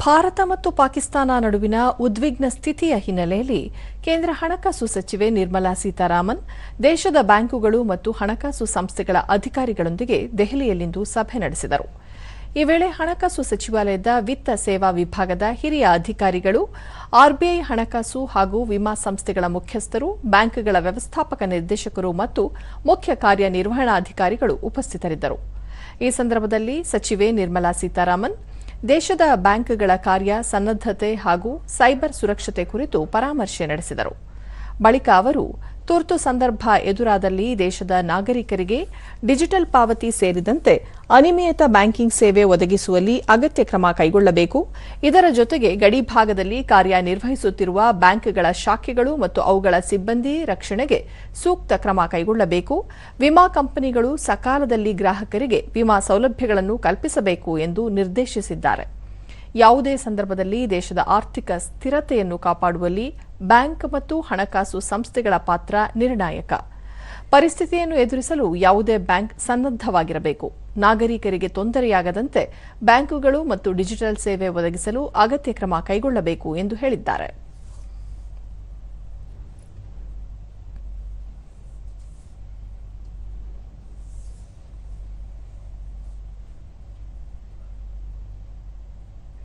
ಭಾರತ ಮತ್ತು ಪಾಕಿಸ್ತಾನ ನಡುವಿನ ಉದ್ವಿಗ್ನ ಸ್ಥಿತಿಯ ಹಿನ್ನೆಲೆಯಲ್ಲಿ ಕೇಂದ್ರ ಹಣಕಾಸು ಸಚಿವೆ ನಿರ್ಮಲಾ ಸೀತಾರಾಮನ್, ದೇಶದ ಬ್ಯಾಂಕುಗಳು ಮತ್ತು ಹಣಕಾಸು ಸಂಸ್ಥೆಗಳ ಅಧಿಕಾರಿಗಳೊಂದಿಗೆ ದೆಹಲಿಯಲ್ಲಿಂದು ಸಭೆ ನಡೆಸಿದರು. ಈ ವೇಳೆ ಹಣಕಾಸು ಸಚಿವಾಲಯದ ವಿತ್ತ ಸೇವಾ ವಿಭಾಗದ ಹಿರಿಯ ಅಧಿಕಾರಿಗಳು, ಆರ್ಬಿಐ ಹಣಕಾಸು ಹಾಗೂ ವಿಮಾ ಸಂಸ್ಥೆಗಳ ಮುಖ್ಯಸ್ಥರು, ಬ್ಯಾಂಕ್ಗಳ ವ್ಯವಸ್ಥಾಪಕ ನಿರ್ದೇಶಕರು ಮತ್ತು ಮುಖ್ಯ ಕಾರ್ಯನಿರ್ವಹಣಾಧಿಕಾರಿಗಳು ಉಪಸ್ಥಿತರಿದ್ದರು. ಈ ಸಂದರ್ಭದಲ್ಲಿ ಸಚಿವೆ ನಿರ್ಮಲಾ ಸೀತಾರಾಮನ್ ದೇಶದ ಬ್ಯಾಂಕ್ಗಳ ಕಾರ್ಯ ಸನ್ನದ್ದತೆ ಹಾಗೂ ಸೈಬರ್ ಸುರಕ್ಷತೆ ಕುರಿತು ಪರಾಮರ್ಶೆ ನಡೆಸಿದರು. ಬಳಿಕ ಅವರು ತುರ್ತು ಸಂದರ್ಭ ಎದುರಾದಲ್ಲಿ ದೇಶದ ನಾಗರಿಕರಿಗೆ ಡಿಜಿಟಲ್ ಪಾವತಿ ಸೇರಿದಂತೆ ಅನಿಯಮಿತ ಬ್ಯಾಂಕಿಂಗ್ ಸೇವೆ ಒದಗಿಸುವಲ್ಲಿ ಅಗತ್ಯ ಕ್ರಮ ಕೈಗೊಳ್ಳಬೇಕು. ಇದರ ಜೊತೆಗೆ ಗಡಿಭಾಗದಲ್ಲಿ ಕಾರ್ಯನಿರ್ವಹಿಸುತ್ತಿರುವ ಬ್ಯಾಂಕ್ಗಳ ಶಾಖೆಗಳು ಮತ್ತು ಅವುಗಳ ಸಿಬ್ಬಂದಿ ರಕ್ಷಣೆಗೆ ಸೂಕ್ತ ಕ್ರಮ ಕೈಗೊಳ್ಳಬೇಕು. ವಿಮಾ ಕಂಪನಿಗಳು ಸಕಾಲದಲ್ಲಿ ಗ್ರಾಹಕರಿಗೆ ವಿಮಾ ಸೌಲಭ್ಯಗಳನ್ನು ಕಲ್ಪಿಸಬೇಕು ಎಂದು ನಿರ್ದೇಶಿಸಿದ್ದಾರೆ. ಯಾವುದೇ ಸಂದರ್ಭದಲ್ಲಿ ದೇಶದ ಆರ್ಥಿಕ ಸ್ಥಿರತೆಯನ್ನು ಕಾಪಾಡುವಲ್ಲಿ ಬ್ಯಾಂಕ್ ಮತ್ತು ಹಣಕಾಸು ಸಂಸ್ಥೆಗಳ ಪಾತ್ರ ನಿರ್ಣಾಯಕ. ಪರಿಸ್ಥಿತಿಯನ್ನು ಎದುರಿಸಲು ಯಾವುದೇ ಬ್ಯಾಂಕ್ ಸನ್ನದ್ದವಾಗಿರಬೇಕು ನಾಗರಿಕರಿಗೆ ತೊಂದರೆಯಾಗದಂತೆ ಬ್ಯಾಂಕುಗಳು ಮತ್ತು ಡಿಜಿಟಲ್ ಸೇವೆ ಒದಗಿಸಲು ಅಗತ್ಯ ಕ್ರಮ ಕೈಗೊಳ್ಳಬೇಕು ಎಂದು ಹೇಳಿದ್ದಾರೆ.